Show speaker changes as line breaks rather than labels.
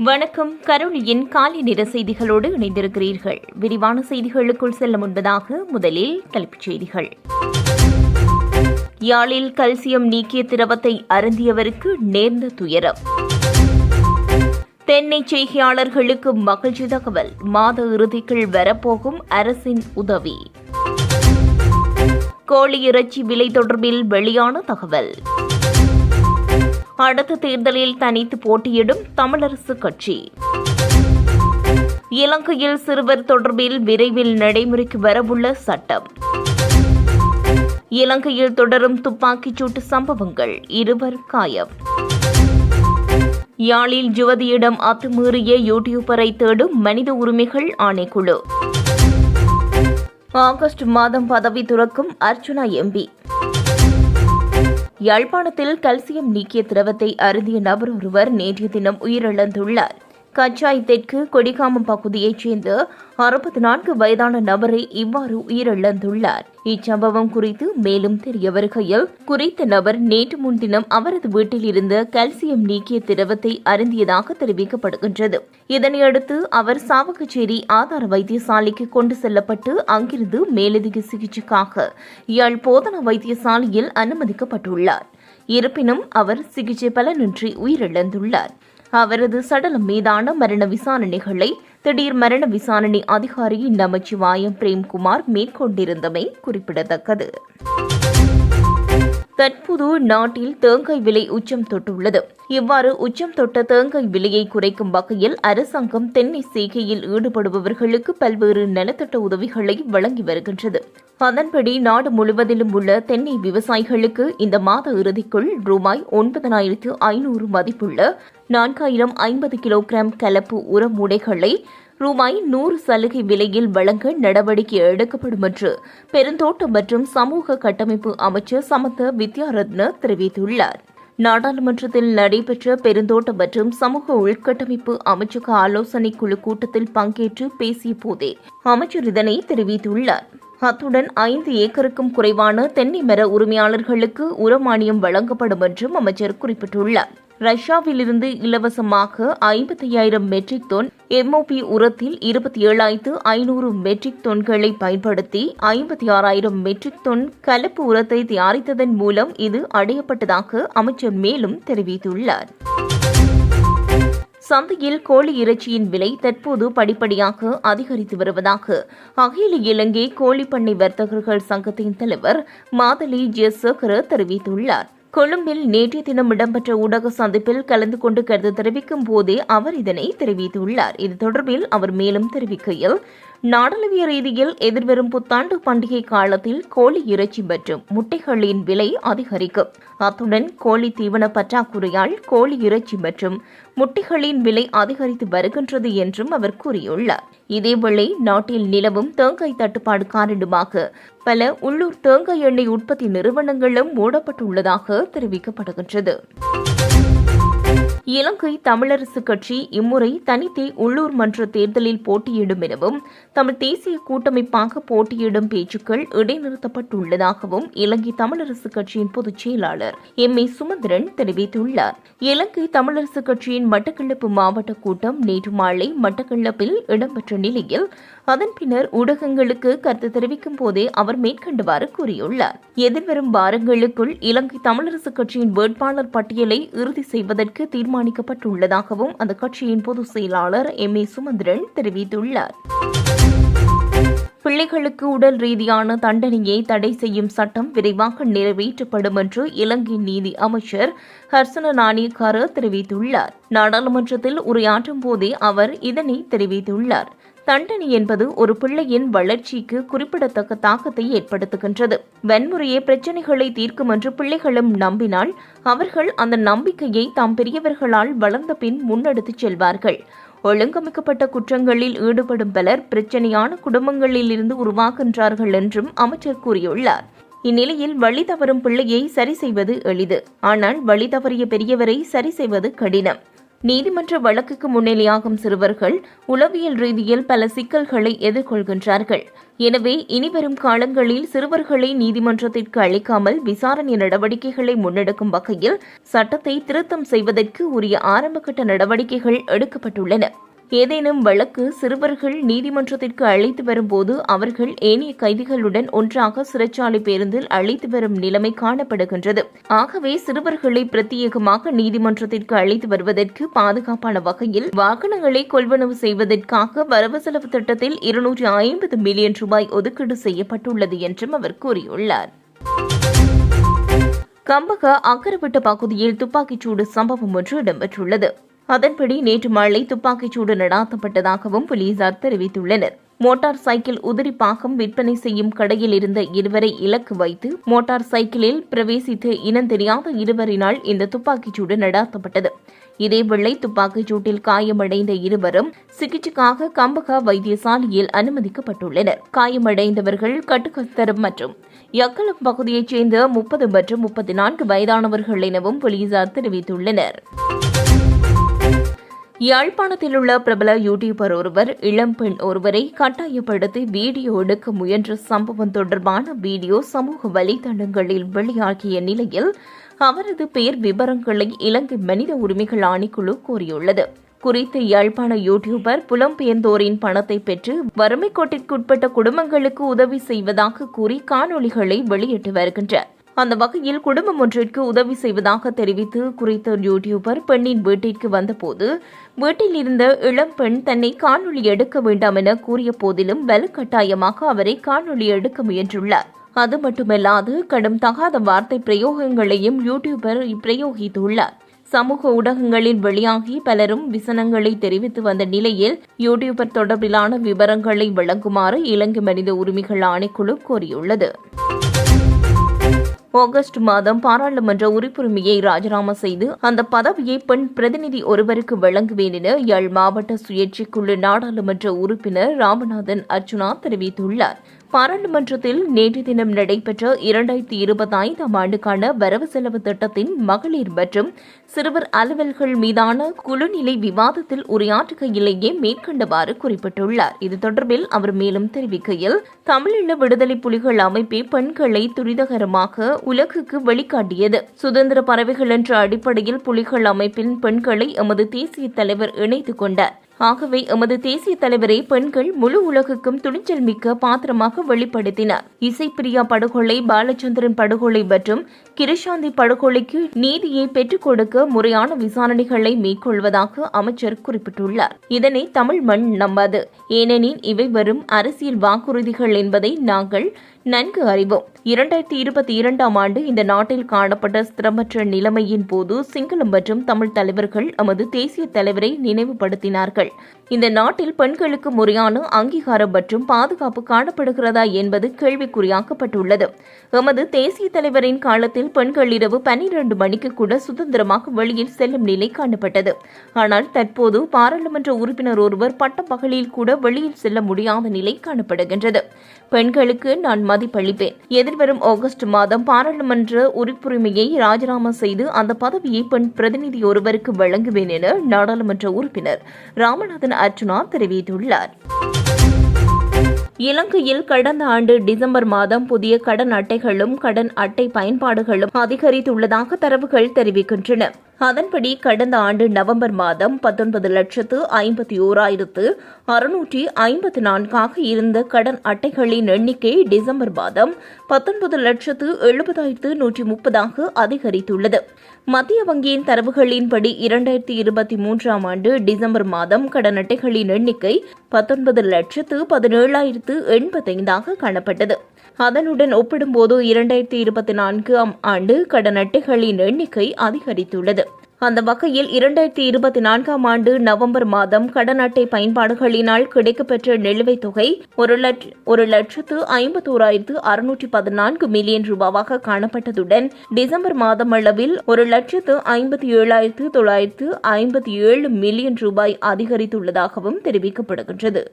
வணக்கம். கருணியின் காலை நிற செய்திகளோடு இணைந்திருக்கிறீர்கள். விரிவான செய்திகளுக்குள் செல்ல முன்பதாக முதலில் தலைப்புச் செய்திகள். யாழில் கல்சியம் நீக்கிய திரவத்தை அருந்தியவருக்கு நேர்ந்த துயரம். தென்னை செய்கையாளர்களுக்கு மகிழ்ச்சி தகவல். மாத இறுதிக்குள் வரப்போகும் அரசின் உதவி. கோழி இறைச்சி விலை தொடர்பில் வெளியான தகவல். அடுத்த தேர்தலில் தனித்து போட்டியிடும் தமிழரசு கட்சி. இலங்கையில் சிறுவர் தொடர்பில் விரைவில் நடைமுறைக்கு வரவுள்ள சட்டம். இலங்கையில் தொடரும் துப்பாக்கிச் சூட்டு சம்பவங்கள் இருவர் காயம். யாழில் யுவதியிடம் அத்துமீறிய யூடியூபரை தேடும் மனித உரிமைகள் ஆணைக்குழு. ஆகஸ்ட் மாதம் பதவி துறக்கும் அர்ச்சுனா எம்பி. யாழ்ப்பாணத்தில் கல்சியம் நீக்கிய திரவத்தை அருந்திய நபர் ஒருவர் நேற்றைய தினம் உயிரிழந்துள்ளார். கச்சாய் தெற்கு கொடிகாமம் பகுதியைச் சேர்ந்த அறுபத்தி நான்கு வயதான நபரை இவ்வாறு உயிரிழந்துள்ளார். இச்சம்பவம் குறித்து மேலும் தெரிய வருகையில் குறித்த நபர் நேற்று முன்தினம் அவரது வீட்டில் இருந்த கல்சியம் நீக்கிய திரவத்தை அருந்தியதாக தெரிவிக்கப்படுகின்றது. இதனையடுத்து அவர் சாவகச்சேரி ஆதார வைத்தியசாலைக்கு கொண்டு செல்லப்பட்டு அங்கிருந்து மேலதிக சிகிச்சைக்காக யாழ் போதனா வைத்தியசாலையில் அனுமதிக்கப்பட்டுள்ளார். இருப்பினும் அவர் சிகிச்சை பலனின்றி உயிரிழந்துள்ளார். அவரது சடலம் மீதான மரண விசாரணைகளை திடீர் மரண விசாரணை அதிகாரி நமச்சிவாயம் பிரேம்குமார் மேற்கொண்டிருந்தமை குறிப்பிடத்தக்கது. தற்போது நாட்டில் தேங்காய் விலை உச்சம் தொட்டுள்ளது. இவ்வாறு உச்சம் தொட்ட தேங்காய் விலையை குறைக்கும் வகையில் அரசாங்கம் தென்னை செய்கையில் ஈடுபடுபவர்களுக்கு பல்வேறு நலத்திட்ட உதவிகளை வழங்கி வருகின்றது. அதன்படி நாடு முழுவதிலும் உள்ள தென்னை விவசாயிகளுக்கு இந்த மாத இறுதிக்குள் ரூபாய் ஒன்பதனாயிரத்து ஐநூறு மதிப்புள்ள நான்காயிரம் ஐம்பது கிலோகிராம் கலப்பு உரமுடைகளை ரூபாய் நூறு சலுகை விலையில் வழங்க நடவடிக்கை எடுக்கப்படும் என்று பெருந்தோட்டம் மற்றும் சமூக கட்டமைப்பு அமைச்சர் சமத்த வித்யாரத்ன தெரிவித்துள்ளார். நாடாளுமன்றத்தில் நடைபெற்ற பெருந்தோட்டம் மற்றும் சமூக உள்கட்டமைப்பு அமைச்சக ஆலோசனை குழு கூட்டத்தில் பங்கேற்று பேசிய போதே அமைச்சர் இதனை தெரிவித்துள்ளார். அத்துடன் ஐந்து ஏக்கருக்கும் குறைவான தென்னை மர உரிமையாளர்களுக்கு உரமானியம் வழங்கப்படும் என்றும் அமைச்சர் குறிப்பிட்டுள்ளார். ரஷ்யாவிலிருந்து இலவசமாக ஐம்பத்தையாயிரம் மெட்ரிக் தொன் எம்ஓபி உரத்தில் இருபத்தி ஏழாயிரத்து ஐநூறு மெட்ரிக் தொன்களை பயன்படுத்தி ஐம்பத்தி ஆறாயிரம் மெட்ரிக் தொன் கலப்பு உரத்தை தயாரித்ததன் மூலம் இது அடையப்பட்டதாக அமைச்சர் மேலும் தெரிவித்துள்ளார். சந்தையில் கோழி இறைச்சியின் விலை தற்போது படிப்படியாக அதிகரித்து வருவதாக அகில இலங்கை கோழிப்பண்ணை வர்த்தகர்கள் சங்கத்தின் தலைவர் மாதலி ஜெசகர தெரிவித்துள்ளார். கொழும்பில் நேற்றைய தினம் இடம்பெற்ற ஊடக சந்திப்பில் கலந்து கொண்டு கருத்து தெரிவிக்கும் போதே அவர் இதனை தெரிவித்துள்ளார். இது தொடர்பில் அவர் மேலும் தெரிவிக்கையில் நாடளவிய ரீதியில் எதிர்வரும் புத்தாண்டு பண்டிகை காலத்தில் கோழி இறைச்சி மற்றும் முட்டைகளின் விலை அதிகரிக்கும். அத்துடன் கோழி தீவன பற்றாக்குறையால் கோழி இறைச்சி மற்றும் முட்டைகளின் விலை அதிகரித்து வருகின்றது என்றும் அவர் கூறியுள்ளார். இதேவேளை நாட்டில் நிலவும் தேங்காய் தட்டுப்பாடு காரணமாக பல உள்ளூர் தேங்காய் எண்ணெய் உற்பத்தி நிறுவனங்களும் மூடப்பட்டுள்ளதாக தெரிவிக்கப்படுகின்றது. இலங்கை தமிழரசு கட்சி இம்முறை தனித்தே உள்ளூர் மன்ற தேர்தலில் போட்டியிடும் எனவும் தமிழ் தேசிய கூட்டமைப்பாக போட்டியிடும் பேச்சுக்கள் இடைநிறுத்தப்பட்டுள்ளதாகவும் இலங்கை தமிழரசு கட்சியின் பொதுச் செயலாளர் எம். ஏ. சுமந்திரன் தெரிவித்துள்ளார். இலங்கை தமிழரசு கட்சியின் மட்டக்களப்பு மாவட்ட கூட்டம் நேற்று மாலை மட்டக்களப்பில் இடம்பெற்ற நிலையில் அதன் பின்னர் ஊடகங்களுக்கு கருத்து தெரிவிக்கும் போதே அவர் மேற்கண்டவாறு கூறியுள்ளார். எதிர்வரும் வாரங்களுக்குள் இலங்கை தமிழரசு கட்சியின் வேட்பாளர் பட்டியலை இறுதி செய்வதற்கு தீர்மானிக்கப்பட்டுள்ளதாகவும் அந்த கட்சியின் பொதுச் செயலாளர் எம். ஏ. சுமந்திரன் தெரிவித்துள்ளார். பிள்ளைகளுக்கு உடல் ரீதியான தண்டனையை தடை செய்யும் சட்டம் விரைவாக நிறைவேற்றப்படும் என்று இலங்கை நீதி அமைச்சர் ஹர்சன நாணயக்கார தெரிவித்துள்ளார். நாடாளுமன்றத்தில் உரையாற்றும் போதே அவர் இதனை தெரிவித்துள்ளார். தண்டனை என்பது ஒரு பிள்ளையின் வளர்ச்சிக்கு குறிப்பிடத்தக்க தாக்கத்தை ஏற்படுத்துகின்றது. வன்முறையே பிரச்சனைகளை தீர்க்கும் என்று பிள்ளைகளும் நம்பினால் அவர்கள் அந்த நம்பிக்கையை தாம் பெரியவர்களால் வளர்ந்த பின் முன்னெடுத்துச் செல்வார்கள். ஒழுங்கமைக்கப்பட்ட குற்றங்களில் ஈடுபடும் பலர் பிரச்சனையான குடும்பங்களில் இருந்து உருவாகின்றார்கள் என்றும் அமைச்சர் கூறியுள்ளார். இந்நிலையில் வழி தவறும் பிள்ளையை சரி செய்வது எளிது. ஆனால் வழி தவறிய பெரியவரை சரி செய்வது கடினம். நீதிமன்ற வழக்குக்கு முன்னிலையாகும் சிறுவர்கள் உளவியல் ரீதியில் பல சிக்கல்களை எதிர்கொள்கின்றார்கள். எனவே இனிவரும் காலங்களில் சிறுவர்களை நீதிமன்றத்திற்கு அளிக்காமல் விசாரணை நடவடிக்கைகளை முன்னெடுக்கும் வகையில் சட்டத்தை திருத்தம் செய்வதற்கு உரிய ஆரம்பகட்ட நடவடிக்கைகள் எடுக்கப்பட்டுள்ளன. ஏதேனும் வழக்கு சிறுவர்கள் நீதிமன்றத்திற்கு அழைத்து வரும்போது அவர்கள் ஏனைய கைதிகளுடன் ஒன்றாக சிறைச்சாலை பேருந்தில் அழைத்து வரும் நிலைமை காணப்படுகின்றது. ஆகவே சிறுவர்களை பிரத்யேகமாக நீதிமன்றத்திற்கு அழைத்து வருவதற்கு பாதுகாப்பான வகையில் வாகனங்களை கொள்வனவு செய்வதற்காக வரவு செலவு திட்டத்தில் இருநூற்றி ஐம்பது மில்லியன் ரூபாய் ஒதுக்கீடு செய்யப்பட்டுள்ளது என்றும் அவர் கூறியுள்ளார். கம்பக அக்கரப்பட்ட பகுதியில் துப்பாக்கிச்சூடு சம்பவம் ஒன்று இடம்பெற்றுள்ளது. அதன்படி நேற்று மாலை துப்பாக்கிச்சூடு நடாத்தப்பட்டதாகவும் போலீசார் தெரிவித்துள்ளனர். மோட்டார் சைக்கிள் உதிரி பாகம் விற்பனை செய்யும் கடையில் இருந்த இருவரை இலக்கு வைத்து மோட்டார் சைக்கிளில் பிரவேசித்து இனம் தெரியாத இருவரினால் இந்த துப்பாக்கிச்சூடு நடாத்தப்பட்டது. இதேவேளை துப்பாக்கிச் சூட்டில் காயமடைந்த இருவரும் சிகிச்சைக்காக கம்பகா வைத்தியசாலையில் அனுமதிக்கப்பட்டுள்ளனர். காயமடைந்தவர்கள் கட்டுக்கத்தரம் மற்றும் யக்கலம் பகுதியைச் சேர்ந்த முப்பது மற்றும் முப்பத்தி நான்கு வயதானவர்கள் எனவும் போலீசார் தெரிவித்துள்ளனர். யாழ்ப்பாணத்தில் உள்ள பிரபல யூடியூபர் ஒருவர் இளம்பெண் ஒருவரை கட்டாயப்படுத்தி வீடியோ எடுக்க முயன்ற சம்பவம் தொடர்பான வீடியோ சமூக வலைதளங்களில் வெளியாகிய நிலையில் அவரது பெயர் விவரங்களை இலங்கை மனித உரிமைகள் ஆணைக்குழு கோரியுள்ளது குறித்த யாழ்ப்பாண யூடியூபர் புலம்பெயர்ந்தோரின் பணத்தை பெற்று வறுமை கோட்டிற்குட்பட்ட குடும்பங்களுக்கு உதவி செய்வதாக கூறி காணொலிகளை வெளியிட்டு வருகின்றார். அந்த வகையில் குடும்பம் ஒன்றிற்கு உதவி செய்வதாக தெரிவித்து குறித்த யூடியூபர் பெண்ணின் வீட்டிற்கு வந்தபோது வீட்டில் இருந்த இளம் பெண் தன்னை காணொலி எடுக்க வேண்டாம் என கூறிய போதிலும் வலுக்கட்டாயமாக அவரை காணொலி எடுக்க முயன்றுள்ளார். அது மட்டுமல்லாது கடும் தகாத வார்த்தை பிரயோகங்களையும் யூடியூபர் பிரயோகித்துள்ளார். சமூக ஊடகங்களில் வெளியாகி பலரும் விசனங்களை தெரிவித்து வந்த நிலையில் யூடியூபர் தொடர்பிலான விவரங்களை வழங்குமாறு இலங்கை மனித உரிமைகள் ஆணைக்குழு கோரியுள்ளது. ஆகஸ்ட் மாதம் பாராளுமன்ற உறுப்புரிமையை ராஜினாமா செய்து அந்த பதவியை பெண் பிரதிநிதி ஒருவருக்கு வழங்குவேன் என யாழ் மாவட்ட சுயேட்சைக்குழு நாடாளுமன்ற உறுப்பினர் ராமநாதன் அர்ஜுனா தெரிவித்துள்ளார். பாராளுமன்றத்தில் நேற்று தினம் நடைபெற்ற இரண்டாயிரத்தி இருபத்தி ஐந்தாம் ஆண்டுக்கான வரவு செலவு திட்டத்தின் மகளிர் மற்றும் சிறுவர் அலுவல்கள் மீதான குழுநிலை விவாதத்தில் உரையாற்றுகையிலேயே மேற்கண்டவாறு குறிப்பிட்டுள்ளார். இது தொடர்பில் அவர் மேலும் தெரிவிக்கையில் தமிழீழ விடுதலை புலிகள் அமைப்பே பெண்களை துரிதகரமாக உலகுக்கு வெளிக்காட்டியது சுதந்திர பறவைகள் என்ற அடிப்படையில் புலிகள் அமைப்பின் பெண்களை எமது தேசிய தலைவர் இணைத்துக் கொண்டார். ஆகவே எமது தேசிய தலைவரை பெண்கள் முழு உலகுக்கும் துணிச்சல் மிக்க பாத்திரமாக வெளிப்படுத்தினார். இசைப்பிரியா படுகொலை பாலச்சந்திரன் படுகொலை மற்றும் கிருஷாந்தி படுகொலைக்கு நீதியை பெற்றுக் கொடுக்க முறையான விசாரணைகளை மேற்கொள்வதாக அமைச்சர் குறிப்பிட்டுள்ளார். இதனை தமிழ் மண் நம்பாது. ஏனெனில் இவை வரும் அரசியல் வாக்குறுதிகள் என்பதை நாங்கள் நன்கு அறிவோம். இரண்டாயிரத்தி இருபத்தி இரண்டாம் ஆண்டு இந்த நாட்டில் காணப்பட்ட ஸ்திரமற்ற நிலைமையின் போது சிங்களம் மற்றும் தமிழ் தலைவர்கள் நமது தேசிய தலைவரை நினைவுபடுத்தினார்கள். இந்த நாட்டில் பெண்களுக்கு முறையான அங்கீகாரம் மற்றும் பாதுகாப்பு காணப்படுகிறதா என்பது கேள்விக்குறியாக்கப்பட்டுள்ளது. எமது தேசிய தலைவரின் காலத்தில் பெண்கள் இரவு பன்னிரண்டு மணிக்கு கூட சுதந்திரமாக வெளியில் செல்லும் நிலை காணப்பட்டது. ஆனால் தற்போது பாராளுமன்ற உறுப்பினர் ஒருவர் பட்டப்பகலில் கூட வெளியில் செல்ல முடியாத நிலை காணப்படுகின்றது. பெண்களுக்கு நான் மதிப்பளிப்பேன். எதிர்வரும் ஆகஸ்ட் மாதம் பாராளுமன்ற உறுப்புரிமையை ராஜினாமா செய்து அந்த பதவியை பெண் பிரதிநிதி ஒருவருக்கு வழங்குவேன் என நாடாளுமன்ற உறுப்பினர் ராமநாதன் அர்ச்சுனா தெரிவித்துள்ளார். இலங்கையில் கடந்த ஆண்டு டிசம்பர் மாதம் புதிய கடன் அட்டைகளும் கடன் அட்டை பயன்பாடுகளும் அதிகரித்துள்ளதாக தரவுகள் தெரிவிக்கின்றன. அதன்படி கடந்த ஆண்டு நவம்பர் மாதம் பத்தொன்பது லட்சத்து ஐம்பத்தி ஓராயிரத்து அறுநூற்றி ஐம்பத்தி நான்காக இருந்த கடன் அட்டைகளின் எண்ணிக்கை டிசம்பர் மாதம் பத்தொன்பது லட்சத்து எழுபதாயிரத்து நூற்றி முப்பதாக அதிகரித்துள்ளது. மத்திய வங்கியின் தரவுகளின்படி இரண்டாயிரத்தி இருபத்தி மூன்றாம் ஆண்டு டிசம்பர் மாதம் கடன் அட்டைகளின் எண்ணிக்கை பத்தொன்பது லட்சத்து பதினேழாயிரத்து எண்பத்தைந்தாக காணப்பட்டது. அதனுடன் ஒப்பிடும்போது இரண்டாயிரத்தி இருபத்தி நான்காம் ஆண்டு கடன் அட்டைகளின் எண்ணிக்கை அதிகரித்துள்ளது. அந்த வகையில் இரண்டாயிரத்தி இருபத்தி நான்காம் ஆண்டு நவம்பர் மாதம் கடன் அட்டை பயன்பாடுகளினால் கிடைக்கப்பெற்ற நிலுவைத் தொகை ஒரு லட்ச ஒரு லட்சத்து ஐம்பத்தோராயிரத்து அறுநூற்றி பதினான்கு மில்லியன் ரூபாவாக காணப்பட்டதுடன் டிசம்பர் மாதம் அளவில் ஒரு லட்சத்து ஐம்பத்தி ஏழாயிரத்து தொள்ளாயிரத்து ஐம்பத்தி ஏழு மில்லியன் ரூபாய் அதிகரித்துள்ளதாகவும் தெரிவிக்கப்படுகின்றது.